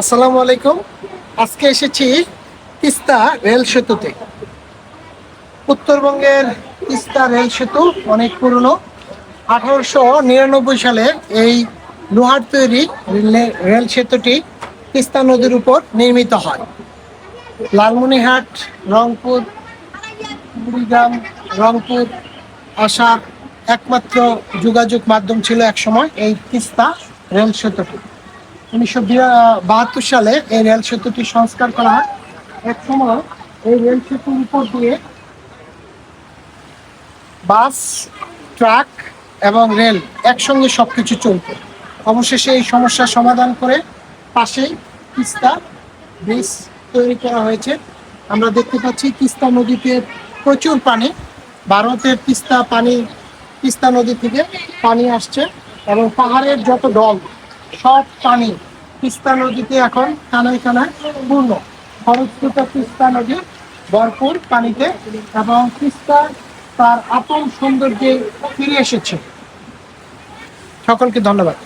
আসসালামু আলাইকুম। আজকে এসেছি তিস্তা রেল সেতুতে। উত্তরবঙ্গের তিস্তা রেল সেতু অনেক পুরনো। আঠারোশো নিরানব্বই সালে এই লোহার তৈরি রেল সেতুটি তিস্তা নদীর উপর নির্মিত হয়। লালমনিরহাট, রংপুর, কুড়িগ্রাম, রংপুর আসার একমাত্র যোগাযোগ মাধ্যম ছিল একসময় এই তিস্তা রেল সেতুটি উনিশশো বাহাত্তর সালে এই রেল সেতুটি সংস্কার করা হয়। এক সময় এই রেল সেতুর উপর দিয়ে বাস, ট্রাক এবং রেল একসঙ্গে সবকিছু চলত। অবশেষে এই সমস্যার সমাধান করে পাশেই তিস্তা ব্রিজ তৈরি করা হয়েছে। আমরা দেখতে পাচ্ছি তিস্তা নদীতে প্রচুর পানি। ভারতের তিস্তা পানি, তিস্তা নদী থেকে পানি আসছে। এবং পাহাড়ের যত ডল সব পানি তিস্তা নদীতে এখন কানায় কানায় পূর্ণ। খরস্রোত তিস্তা নদী, ভরপুর পানিতে, এবং তিস্তা তার আপন সৌন্দর্যে ফিরে এসেছে। সকলকে ধন্যবাদ।